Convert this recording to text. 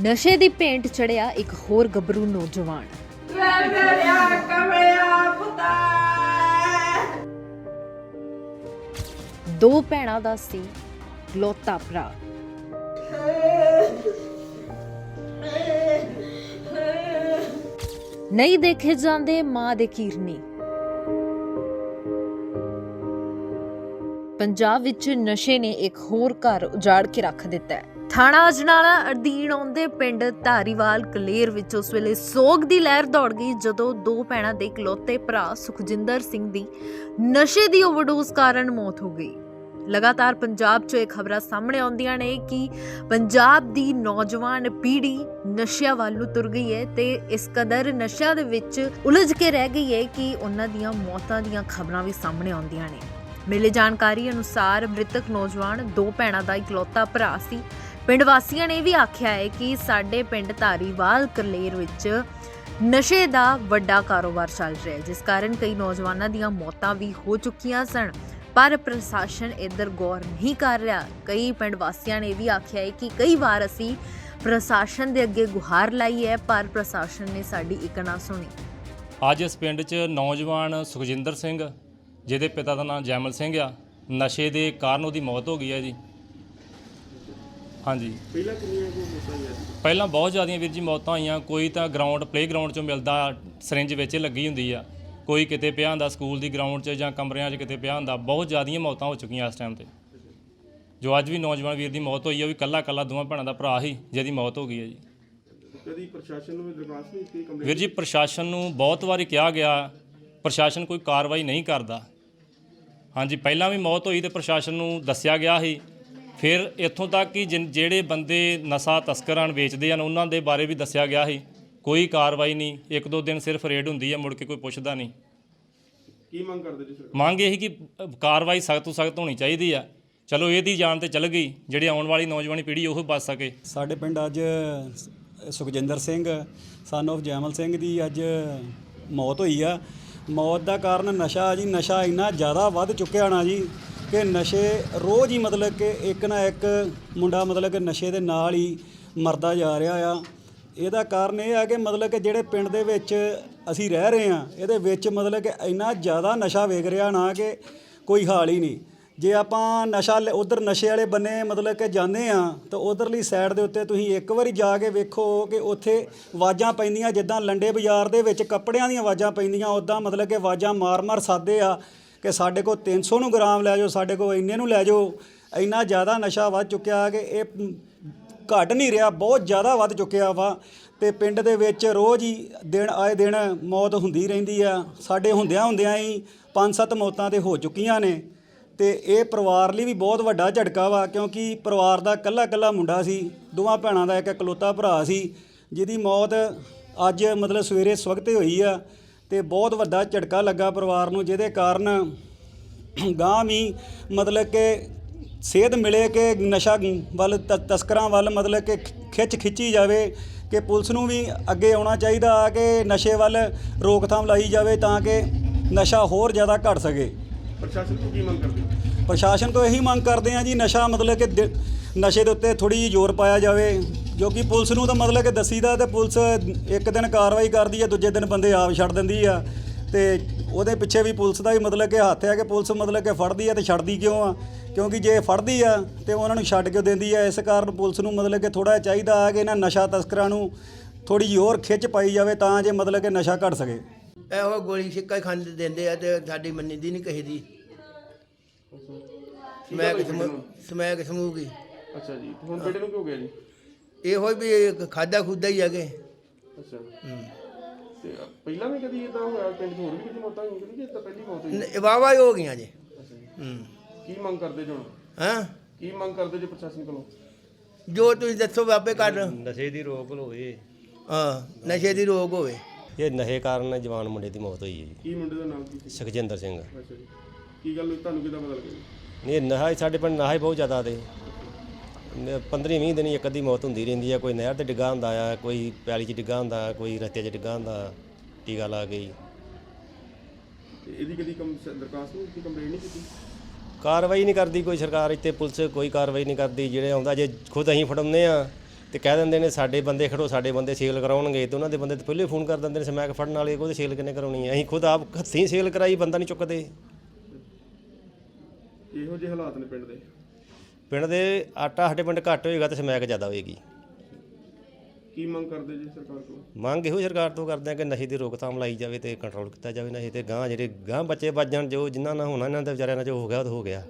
ਨਸ਼ੇ ਦੀ ਭੇਂਟ ਚੜਿਆ ਇੱਕ ਹੋਰ ਗੱਭਰੂ ਨੌਜਵਾਨ। ਦੋ ਭੈਣਾਂ ਦਾ ਸੀ ਲੋਤਾ ਭਰਾ। ਨਹੀਂ ਦੇਖੇ ਜਾਂਦੇ ਮਾਂ ਦੇ ਕੀਰਨੀ। ਪੰਜਾਬ ਵਿੱਚ ਨਸ਼ੇ ਨੇ ਇੱਕ ਹੋਰ ਘਰ ਉਜਾੜ ਕੇ ਰੱਖ ਦਿੱਤਾ ਹੈ। ਥਾਣਾ ਅਜਨਾਲਾ ਅਧੀਨ ਆਉਂਦੇ ਪਿੰਡ ਧਾਰੀਵਾਲ ਕਲੇਰ ਵਿੱਚ ਉਸ ਵੇਲੇ ਸੋਗ ਦੀ ਲਹਿਰ ਦੌੜ ਗਈ ਜਦੋਂ ਦੋ ਭੈਣਾਂ ਦੇ ਇਕਲੌਤੇ ਭਰਾ ਸੁਖਜਿੰਦਰ ਸਿੰਘ ਦੀ ਨਸ਼ੇ ਦੀ ਓਵਰਡੋਜ਼ ਕਾਰਨ ਮੌਤ ਹੋ ਗਈ। ਲਗਾਤਾਰ ਪੰਜਾਬ 'ਚੋਂ ਇਹ ਖਬਰਾਂ ਸਾਹਮਣੇ ਆਉਂਦੀਆਂ ਨੇ ਕਿ ਪੰਜਾਬ ਦੀ ਨੌਜਵਾਨ ਪੀੜ੍ਹੀ ਨਸ਼ਿਆਂ ਵੱਲ ਨੂੰ ਤੁਰ ਗਈ ਹੈ ਤੇ ਇਸ ਕਦਰ ਨਸ਼ਿਆਂ ਦੇ ਵਿੱਚ ਉਲਝ ਕੇ ਰਹਿ ਗਈ ਹੈ ਕਿ ਉਹਨਾਂ ਦੀਆਂ ਮੌਤਾਂ ਦੀਆਂ ਖਬਰਾਂ ਵੀ ਸਾਹਮਣੇ ਆਉਂਦੀਆਂ ਨੇ। ਮਿਲੇ ਜਾਣਕਾਰੀ ਅਨੁਸਾਰ ਮ੍ਰਿਤਕ ਨੌਜਵਾਨ ਦੋ ਭੈਣਾਂ ਦਾ ਇਕਲੌਤਾ ਭਰਾ ਸੀ। ਪਿੰਡ ਵਾਸੀਆਂ ਨੇ ਵੀ ਆਖਿਆ ਹੈ ਕਿ ਸਾਡੇ ਪਿੰਡ ਧਾਰੀਵਾਲ ਕਰਲੇਰ ਵਿੱਚ ਨਸ਼ੇ ਦਾ ਵੱਡਾ ਕਾਰੋਬਾਰ ਚੱਲ ਰਿਹਾ ਹੈ, ਜਿਸ ਕਾਰਨ ਕਈ ਨੌਜਵਾਨਾਂ ਦੀਆਂ ਮੌਤਾਂ ਵੀ ਹੋ ਚੁੱਕੀਆਂ ਸਨ। ਪਰ ਪ੍ਰਸ਼ਾਸਨ ਇੱਧਰ ਗੌਰ ਨਹੀਂ ਕਰ ਰਿਹਾ। ਕਈ ਪਿੰਡ ਵਾਸੀਆਂ ਨੇ ਵੀ ਆਖਿਆ ਹੈ ਕਿ ਕਈ ਵਾਰ ਅਸੀਂ ਪ੍ਰਸ਼ਾਸਨ ਦੇ ਅੱਗੇ ਗੁਹਾਰ ਲਾਈ ਹੈ, ਪਰ ਪ੍ਰਸ਼ਾਸਨ ਨੇ ਸਾਡੀ ਇੱਕ ਨਾ ਸੁਣੀ। ਅੱਜ ਇਸ ਪਿੰਡ 'ਚ ਨੌਜਵਾਨ ਸੁਖਜਿੰਦਰ ਸਿੰਘ, ਜਿਹਦੇ ਪਿਤਾ ਦਾ ਨਾਮ ਜੈਮਲ ਸਿੰਘ ਆ, ਨਸ਼ੇ ਦੇ ਕਾਰਨ ਉਹਦੀ ਮੌਤ ਹੋ ਗਈ ਹੈ ਜੀ। ਹਾਂਜੀ। ਪਹਿਲਾਂ ਕਿੰਨੀਆਂ ਕੋ ਮੌਤਾਂ ਹੋਈਆਂ ਸੀ? ਪਹਿਲਾਂ ਬਹੁਤ ਜ਼ਿਆਦੀਆਂ ਵੀਰ ਜੀ ਮੌਤਾਂ ਹੋਈਆਂ। ਕੋਈ ਤਾਂ ਗਰਾਊਂਡ ਪਲੇ ਗਰਾਊਂਡ 'ਚੋਂ ਮਿਲਦਾ ਸਰਿੰਜ ਵਿੱਚ ਲੱਗੀ ਹੁੰਦੀ ਆ। ਕੋਈ ਕਿਤੇ ਪਿਆ ਹੁੰਦਾ ਸਕੂਲ ਦੀ ਗਰਾਊਂਡ 'ਚ ਜਾਂ ਕਮਰਿਆਂ 'ਚ ਕਿਤੇ ਪਿਆ ਹੁੰਦਾ। ਬਹੁਤ ਜ਼ਿਆਦੀਆਂ ਮੌਤਾਂ ਹੋ ਚੁੱਕੀਆਂ ਇਸ ਟਾਈਮ ਤੇ। ਜੋ ਅੱਜ ਵੀ ਨੌਜਵਾਨ ਵੀਰ ਦੀ ਮੌਤ ਹੋਈ ਆ ਉਹ ਵੀ ਕੱਲਾ ਕੱਲਾ ਦੋਵਾਂ ਭੈਣਾਂ ਦਾ ਭਰਾ ਸੀ ਜਿਹਦੀ ਮੌਤ ਹੋ ਗਈ ਹੈ ਜੀ। ਕਦੀ ਪ੍ਰਸ਼ਾਸਨ ਨੂੰ ਵੀ ਦਰਖਾਸਤ ਨਹੀਂ ਦਿੱਤੀ ਕੰਪਲੇਂਟ ਵੀਰ ਜੀ ਪ੍ਰਸ਼ਾਸਨ ਨੂੰ ਬਹੁਤ ਵਾਰੀ ਕਿਹਾ ਗਿਆ ਪ੍ਰਸ਼ਾਸਨ ਕੋਈ ਕਾਰਵਾਈ ਨਹੀਂ ਕਰਦਾ। ਹਾਂਜੀ ਪਹਿਲਾਂ ਵੀ ਮੌਤ ਹੋਈ ਤੇ ਪ੍ਰਸ਼ਾਸਨ ਨੂੰ ਦੱਸਿਆ ਗਿਆ ਸੀ। ਫਿਰ ਇੱਥੋਂ ਤੱਕ ਕਿ ਜਿਨ- ਜਿਹੜੇ ਬੰਦੇ ਨਸ਼ਾ ਤਸਕਰਾਂ ਨੂੰ ਵੇਚਦੇ ਹਨ ਉਹਨਾਂ ਦੇ ਬਾਰੇ ਵੀ ਦੱਸਿਆ ਗਿਆ ਸੀ। ਕੋਈ ਕਾਰਵਾਈ ਨਹੀਂ ਇੱਕ ਦੋ ਦਿਨ ਸਿਰਫ ਰੇਡ ਹੁੰਦੀ ਹੈ ਮੁੜ ਕੇ ਕੋਈ ਪੁੱਛਦਾ ਨਹੀਂ। ਕੀ ਮੰਗ ਕਰਦੇ ਜੀ ਸਰਕਾਰ? ਮੰਗ ਇਹ ਕਿ ਅ, ਕਾਰਵਾਈ ਸਖਤ ਤੋਂ ਸਖਤ ਹੋਣੀ ਚਾਹੀਦੀ ਆ। ਚਲੋ ਇਹਦੀ ਜਾਨ ਤੇ ਚੱਲ ਗਈ ਜਿਹੜੀ ਆਉਣ ਵਾਲੀ ਨੌਜਵਾਨੀ ਪੀੜ੍ਹੀ ਉਹ ਬਚ ਸਕੇ। ਸਾਡੇ ਪਿੰਡ ਅੱਜ ਸੁਖਜਿੰਦਰ ਸਿੰਘ ਸਨ of ਜੈਮਲ ਸਿੰਘ ਦੀ ਅੱਜ ਮੌਤ ਹੋਈ ਆ। ਮੌਤ ਦਾ ਕਾਰਨ ਨਸ਼ਾ ਜੀ ਨਸ਼ਾ ਇੰਨਾ ਜ਼ਿਆਦਾ ਵੱਧ ਚੁੱਕਿਆ ਨਾ ਜੀ। ਕਿ ਨਸ਼ੇ ਰੋਜ਼ ਹੀ ਮਤਲਬ ਕਿ ਇੱਕ ਨਾ ਇੱਕ ਮੁੰਡਾ ਮਤਲਬ ਕਿ ਨਸ਼ੇ ਦੇ ਨਾਲ ਹੀ ਮਰਦਾ ਜਾ ਰਿਹਾ ਆ। ਇਹਦਾ ਕਾਰਨ ਇਹ ਆ ਕਿ ਮਤਲਬ ਕਿ ਜਿਹੜੇ ਪਿੰਡ ਦੇ ਵਿੱਚ ਅਸੀਂ ਰਹਿ ਰਹੇ ਆ ਇਹਦੇ ਵਿੱਚ ਮਤਲਬ ਕਿ ਇੰਨਾ ਜ਼ਿਆਦਾ ਨਸ਼ਾ ਵੇਖ ਰਿਹਾ ਨਾ ਕਿ ਕੋਈ ਹਾਲ ਹੀ ਨਹੀਂ। ਜੇ ਆਪਾਂ ਨਸ਼ਾ ਉਧਰ ਨਸ਼ੇ ਵਾਲੇ ਬੰਨੇ ਮਤਲਬ ਕਿ ਜਾਂਦੇ ਆ ਤਾਂ ਉਧਰਲੀ ਸਾਈਡ ਦੇ ਉੱਤੇ ਤੁਸੀਂ ਇੱਕ ਵਾਰੀ ਜਾ ਕੇ ਵੇਖੋ ਕਿ ਉੱਥੇ ਆਵਾਜ਼ਾਂ ਪੈਂਦੀਆਂ, ਜਿੱਦਾਂ ਲੰਡੇ ਬਾਜ਼ਾਰ ਦੇ ਵਿੱਚ ਕੱਪੜਿਆਂ ਦੀਆਂ ਆਵਾਜ਼ਾਂ ਪੈਂਦੀਆਂ, ਉਦਾਂ ਮਤਲਬ ਕਿ ਆਵਾਜ਼ਾਂ ਮਾਰ-ਮਾਰ ਸਾਦੇ ਆ। ਕਿ ਸਾਡੇ ਕੋਲ 300 ਨੂੰ ਗ੍ਰਾਮ ਲੈ ਜਾਓ ਸਾਡੇ ਕੋਲ ਇੰਨੇ ਨੂੰ ਲੈ ਜਾਓ। ਇੰਨਾ ਜ਼ਿਆਦਾ ਨਸ਼ਾ ਵੱਧ ਚੁੱਕਿਆ ਕਿ ਇਹ ਮ, ਘਟ ਨਹੀਂ ਰਿਹਾ ਬਹੁਤ ਜ਼ਿਆਦਾ ਵੱਧ ਚੁੱਕਿਆ ਵਾ। ਤੇ ਪਿੰਡ ਦੇ ਵਿੱਚ ਰੋਜ਼ ਹੀ ਦਿਨ ਆਏ ਦਿਨ ਮੌਤ ਹੁੰਦੀ ਰਹਿੰਦੀ ਆ। ਸਾਡੇ ਹੁੰਦਿਆਂ ਹੁੰਦਿਆਂ ਹੀ ਪੰਜ ਸੱਤ ਮੌਤਾਂ ਤੇ ਹੋ ਚੁੱਕੀਆਂ ਨੇ। ਤੇ ਇਹ ਪਰਿਵਾਰ ਲਈ ਵੀ ਬਹੁਤ ਵੱਡਾ ਝਟਕਾ ਵਾ ਕਿਉਂਕਿ ਪਰਿਵਾਰ ਦਾ ਇਕੱਲਾ ਇਕੱਲਾ ਮੁੰਡਾ ਸੀ ਦੋਵਾਂ ਭੈਣਾਂ ਦਾ ਇੱਕ ਇਕਲੌਤਾ ਭਰਾ ਸੀ ਜਿਹਦੀ ਮੌਤ ਅੱਜ ਮਤਲਬ ਸਵੇਰੇ ਸਵਖਤੇ ਹੋਈ ਆ। ਤੇ ਬਹੁਤ ਵੱਡਾ ਝਟਕਾ ਲੱਗਾ ਪਰਿਵਾਰ ਨੂੰ ਜਿਹਦੇ ਕਾਰਨ ਗਾਂ ਵੀ ਮਤਲਬ ਕਿ ਸੇਧ ਮਿਲੇ ਕਿ ਨਸ਼ਾ ਵੱਲ ਤਸਕਰਾਂ ਵੱਲ ਮਤਲਬ ਕਿ ਖਿੱਚ ਖਿੱਚੀ ਜਾਵੇ ਕਿ ਪੁਲਿਸ ਨੂੰ ਵੀ ਅੱਗੇ ਆਉਣਾ ਚਾਹੀਦਾ ਆ ਕਿ ਨਸ਼ੇ ਵੱਲ ਰੋਕਥਾਮ ਲਾਈ ਜਾਵੇ ਤਾਂ ਕਿ ਨਸ਼ਾ ਹੋਰ ਜ਼ਿਆਦਾ ਘਟ ਸਕੇ। ਪ੍ਰਸ਼ਾਸਨ ਤੋਂ ਕੀ ਮੰਗ ਕਰਦੇ ਪ੍ਰਸ਼ਾਸਨ ਤੋਂ ਇਹੀ ਮੰਗ ਕਰਦੇ ਆ ਜੀ ਨਸ਼ਾ ਮਤਲਬ ਕਿ ਨਸ਼ੇ ਦੇ ਉੱਤੇ ਥੋੜੀ ਜਿਹੀ ਜ਼ੋਰ ਪਾਇਆ ਜਾਵੇ। ਜੋ ਕਿ ਪੁਲਿਸ ਨੂੰ ਤਾਂ ਮਤਲਬ ਕਿ ਦਸੀਦਾ ਤੇ ਪੁਲਿਸ ਇੱਕ ਦਿਨ ਕਾਰਵਾਈ ਕਰਦੀ ਆ ਦੂਜੇ ਦਿਨ ਬੰਦੇ ਆਪ ਛੱਡ ਦਿੰਦੀ ਆ। ਤੇ ਉਹਦੇ ਪਿੱਛੇ ਵੀ ਪੁਲਿਸ ਦਾ ਵੀ ਮਤਲਬ ਕਿ ਹੱਥ ਹੈ ਕਿ ਪੁਲਿਸ ਮਤਲਬ ਕਿ ਫੜਦੀ ਆ ਤੇ ਛੱਡਦੀ ਕਿਉਂ ਆ? ਕਿਉਂਕਿ ਜੇ ਫੜਦੀ ਆ ਤੇ ਉਹਨਾਂ ਨੂੰ ਛੱਡ ਕਿਉਂ ਦਿੰਦੀ ਆ? ਇਸ ਕਾਰਨ ਪੁਲਿਸ ਨੂੰ ਮਤਲਬ ਕਿ ਥੋੜਾ ਚਾਹੀਦਾ ਆ ਕਿ ਇਹਨਾਂ ਨਸ਼ਾ ਤਸਕਰਾਂ ਨੂੰ ਥੋੜੀ ਜਿਹੀ ਹੋਰ ਖਿੱਚ ਪਾਈ ਜਾਵੇ ਤਾਂ ਜੇ ਮਤਲਬ ਕਿ ਨਸ਼ਾ ਘਟ ਸਕੇ। ਇਹੋ ਗੋਲੀ ਸਿੱਕਾ ਹੀ ਖਾਂਦੇ ਦਿੰਦੇ ਆ ਤੇ ਸਾਡੀ ਮੰਨੀ ਦੀ ਨਹੀਂ ਕਹੀ ਦੀ। ਸਮੈਕ ਸਮੂ- ਸਮੈਕ ਸਮੂਗੀ ਅੱਛਾ ਜੀ ਹੁਣ ਬੇਟੇ ਨੂੰ ਕੀ ਹੋ ਗਿਆ ਜੀ? ਇਹੋ ਵੀ ਖਾਦਾ ਖੁਦਾ ਹੀ ਹੈਗੇ ਅੱਛਾ। ਤੇ ਪਹਿਲਾਂ ਵੀ ਕਦੀ ਇਦਾਂ ਹੋਇਆ ਪਿੰਡ 'ਚ ਹੋਰ ਵੀ ਕਦੀ ਮੌਤਾਂ ਹੋਈਆਂ? ਕਿ ਇਹ ਤਾਂ ਪਹਿਲੀ ਮੌਤ ਹੋਈ? ਵਾਵਾ ਹੀ ਹੋ ਗਈਆਂ ਜੀ। ਹੂੰ। ਕੀ ਮੰਗ ਕਰਦੇ ਜੀ ਹੁਣ? ਹਾਂ? ਕੀ ਮੰਗ ਕਰਦੇ ਜੀ ਪ੍ਰਸ਼ਾਸਨ ਕੋਲੋਂ? ਜੋ ਤੁਸੀਂ ਦੱਸੋ ਬਾਬੇ ਕਰ ਨਸ਼ੇ ਦੀ ਰੋਕ ਹੋਵੇ। ਹਾਂ ਨਸ਼ੇ ਦੀ ਰੋਗ ਹੋਵੇ। ਇਹ ਨਸ਼ੇ ਕਾਰਨ ਜਵਾਨ ਮੁੰਡੇ ਦੀ ਮੌਤ ਹੋਈ ਹੈ ਜੀ। ਕੀ ਮੁੰਡੇ ਦਾ ਨਾਮ ਕੀ ਸੀ? ਸੁਖਜਿੰਦਰ ਸਿੰਘ। ਅੱਛਾ ਜੀ। ਕੀ ਗੱਲ ਹੋਈ? ਤੁਹਾਨੂੰ ਕਿਦਾਂ ਪਤਾ ਲੱਗਿਆ ਜੀ? ਨਹੀਂ ਨਸ਼ਾ ਹੀ ਸਾਡੇ ਪਿੰਡ ਨਸ਼ਾ ਹੀ ਬਹੁਤ ਜ਼ਿਆਦਾ ਤੇ। 15 20 ਦਿਨ ਹੀ ਇੱਕ ਅੱਧੀ ਮੌਤ ਹੁੰਦੀ ਰਹਿੰਦੀ ਆ ਕੋਈ ਨਹਿਰ ਤੇ ਡਿੱਗਾ ਹੁੰਦਾ ਆ ਕੋਈ ਪੈਲੀ 'ਚ ਡਿੱਗਾ ਹੁੰਦਾ ਕੋਈ ਰਸਤੇ 'ਚ ਡਿੱਗਾ ਹੁੰਦਾ ਟੀਕਾ ਲਾ। ਤੇ ਇਹਦੀ ਕਦੀ ਕੰਮ ਦਰਖਾਸਤ ਨਹੀਂ ਕੀਤੀ ਕੰਪਲੇਂਟ ਨਹੀਂ ਕੀਤੀ? ਕਾਰਵਾਈ ਨਹੀਂ ਕਰਦੀ ਕੋਈ ਸਰਕਾਰ ਇੱਥੇ ਪੁਲਿਸ ਕੋਈ ਕਾਰਵਾਈ ਨਹੀਂ ਕਰਦੀ ਜਿਹੜੇ ਆਉਂਦਾ ਜੇ ਖੁਦ ਅਸੀਂ ਫੜਾਉਂਦੇ ਆ ਤੇ ਕਹਿ ਦਿੰਦੇ ਨੇ ਸਾਡੇ ਬੰਦੇ ਖੜੋ ਸਾਡੇ ਬੰਦੇ ਸੇਲ ਕਰਾਉਣਗੇ ਤੇ ਉਹਨਾਂ ਦੇ ਬੰਦੇ ਤਾਂ ਪਹਿਲੇ ਫੋਨ ਕਰ ਦਿੰਦੇ ਨੇ ਸਮੈਕ ਫੜਨ ਵਾਲੇ ਉਹਦੇ ਸੇਲ ਕਿੰਨੇ ਕਰਾਉਣੀ ਹੈ ਅਸੀਂ ਖੁਦ ਆਪ ਹੱਥੀਂ ਸੇਲ ਕਰਾਈ ਬੰਦਾ ਨਹੀਂ ਚੁੱਕਦੇ। ਇਹੋ ਜਿਹੇ ਹਾਲਾਤ ਨੇ ਪਿੰਡ ਦੇ। ਪਿੰਡ ਦੇ ਆਟਾ ਸਾਡੇ ਪਿੰਡ ਘੱਟ ਹੋਏਗਾ ਤੇ ਸਮੈਕ ਜ਼ਿਆਦਾ ਹੋਏਗੀ। ਕੀ ਮੰਗ ਕਰਦੇ ਜੀ ਸਰਕਾਰ ਕੋਲ ਮੰਗ ਇਹੋ ਸਰਕਾਰ ਤੋਂ ਕਰਦੇ ਆ ਕਿ ਨਸ਼ੇ ਦੀ ਰੋਕਥਾਮ ਲਾਈ ਜਾਵੇ ਤੇ ਕੰਟਰੋਲ ਕੀਤਾ ਜਾਵੇ ਨਸ਼ੇ ਤੇ ਗਾਂ ਜਿਹੜੇ ਗਾਂ ਬੱਚੇ ਵੱਜ ਜਾਣ ਜੋ ਜਿਨ੍ਹਾਂ ਨਾਲ ਹੋਣਾ ਇਹਨਾਂ ਦੇ ਵਿਚਾਰਿਆਂ ਨਾਲ ਜੋ ਹੋ ਗਿਆ ਉਹ ਤਾਂ ਹੋ ਗਿਆ।